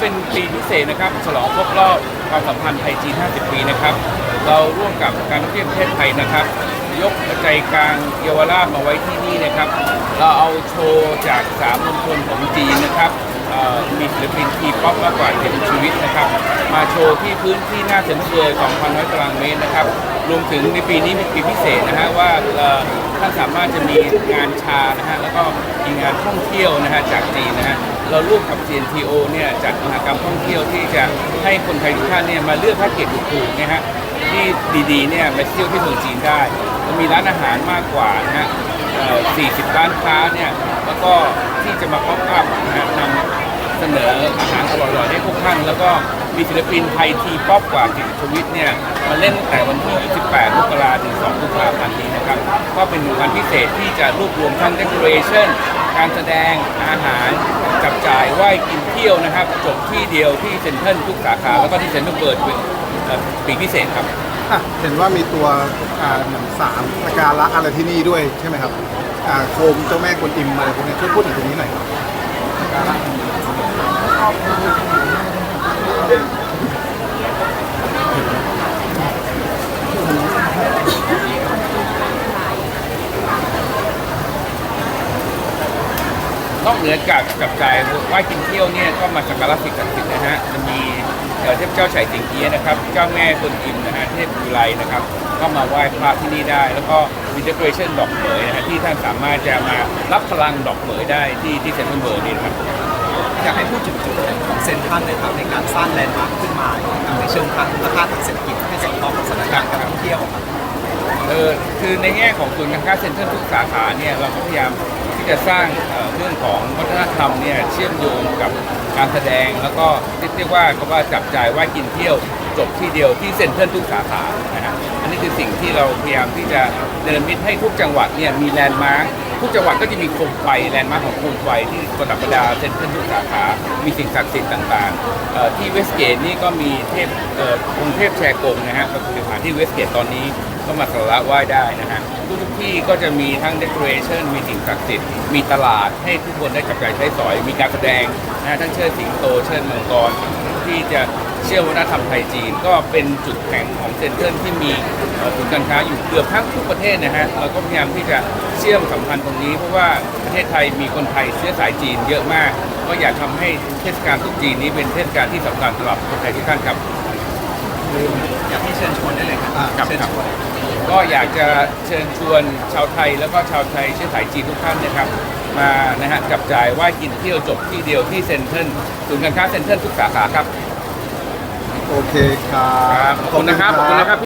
เป็นปีพิเศษนะครับฉลองครบรอบความสัมพันธ์ไทยจีน 50 ปีนะครับ เราร่วมกับการท่องเที่ยวประเทศไทยนะครับ ยกใจกลางเยาวราชมาไว้ที่นี่นะครับ เราเอาโชว์จากสามมณฑลของจีนนะครับมีศิลปินทีป๊อปมากกว่าเห็นชีวิตนะครับ มาโชว์ที่พื้นที่หน้าเซ็นเวิลด์2,100ตารางเมตรนะครับ รวมถึงในปีนี้เป็นปีพิเศษนะฮะว่า ท่านสามารถจะมีงานชานะฮะแล้วก็มีงานท่องเที่ยวนะฮะจากจีนนะฮะเราร่วมกับ CNTO เนี่ยจัดมหกรรมท่องเที่ยวที่จะให้คนไทยทุกท่านเนี่ยมาเลือกแพ็กเกจถูกๆนะฮะที่ดีๆเนี่ยมาเที่ยวที่เมืองจีนได้เรามีร้านอาหารมากกว่านะฮะเอ่อ40 ร้านค้าเนี่ยแล้วก็ที่จะมาป๊อปอัพนะฮะนำเสนออาหารอร่อยๆให้พวกท่านแล้วก็ มีศิลปินไทยทีป๊อปกว่าสิบชวิตเนี่ยมาเล่นตั้งแต่วันที่ 28มกราถึง2กุมภาพันธ์นี้นะครับ ก็เป็นวันพิเศษที่จะรวบรวมทั้ง decoration การแสดงอาหารจับจ่ายไหว้กินเที่ยวนะครับ จบที่เดียวที่เซ็นทรัลทุกสาขาแล้วก็ที่เซ็นทรัลเบิร์ดเป็นปีพิเศษครับ อะเห็นว่ามีตัวอ่าเหมือนสามสการะอะไรที่นี่ด้วยใช่ไหมครับอ่าโคมเจ้าแม่กวนอิมอะไรพวกนี้ช่วยพูดถึงตรงนี้หน่อยครับ นอกเหนือจากจับจ่ายไหว้กินเที่ยวเนี่ยก็มาสักการะสิ่งศักดิ์สิทธิ์นะฮะจะมีเอ่อเทพเจ้าไฉสิงเอียะนะครับ เจ้าแม่กวนอิมนะฮะเทพบุไรนะครับ ก็มาไหว้พระที่นี่ได้ แล้วก็มีเด o เรชั่นดอกเหมยนะฮะที่ท่านสามารถจะมารับพลังดอกเหมยได้ที่ที่เซ็นทรัลเวิร์นี่นะครับ อยากให้พูดถึงจุดเด่นของเซ็นทรัลเลยครับในการสร้างแลนด์มาร์คขึ้นมาในเชิงทางมูลค่าทางเศรษฐกิจให้สอดคล้องกับสถานการณ์การท่องเที่ยวครับ เออคือในแง่ของศูนย์การค้าเซ็นทรัลทุกสาขาเนี่ยเราก็พยายาม ที่จะสร้างเรื่องของวัฒนธรรมเนี่ยเชื่อมโยงกับการแสดงแล้วก็เรียกว่าเขาว่าจับจ่ายว่ากินเที่ยวจบที่เดียวที่เซ็นทรัลทุกสาขานะฮะอันนี้คือสิ่งที่เราพยายามที่จะเดินมิตให้ทุกจังหวัดเนี่ยมีแลนด์มาร์คทุกจังหวัดก็จะมีโคมไฟแลนด์มาร์คของโคมไฟที่ประดับประดาเซ็นทรัลทุกสาขา มีสิ่งศักดิ์สิทธิ์ต่างๆที่เวสเกตนี่ก็มีเทพเอ่อองค์เทพแชร์กงนะฮะก็คือสถานที่เวสเกตตอนนี้ ก็มาสักการะไหว้ได้นะฮะทุกทุกๆที่ก็จะมีทั้งเด o เรชันมีสิ่งศักดิ์สิทธิ์มีตลาดให้ทุกคนได้จับจ่ายใช้สอย มีการแสดงนะทั้งเชิดสิงโตเชิดมังกรที่จะเชื่อมวัฒนธรรมไทยจีน ก็เป็นจุดแข็งของเซ็นเตอร์ที่มีศูนย์การค้าอยู่เกือบทั้งทุกประเทศนะฮะเราก็พยายามที่จะเชื่อมสัมพันธ์ตรงนี้ เพราะว่าประเทศไทยมีคนไทยเชื้อสายจีนเยอะมาก ก็อยากทำให้เทศกาลตรุษจีนนี้เป็นเทศกาลที่สำคัญสำหรับคนไทยทุกท่านครับ อยากให้เชิญ ชวนได้เลยครับครับเชิญชวน ก็อยากจะเชิญชวนชาวไทยแล้วก็ชาวไทยเชื้อสายจีนทุกท่านนะครับ มานะฮะจับจ่ายไหว่ากินเที่ยวจบที่เดียวที่เซ็นทรัลศูนย์การค้าเซ็นทรัลทุกสาขาครับโอเคครัครับ บขอบคุณนะครับขอบคุณนะครับ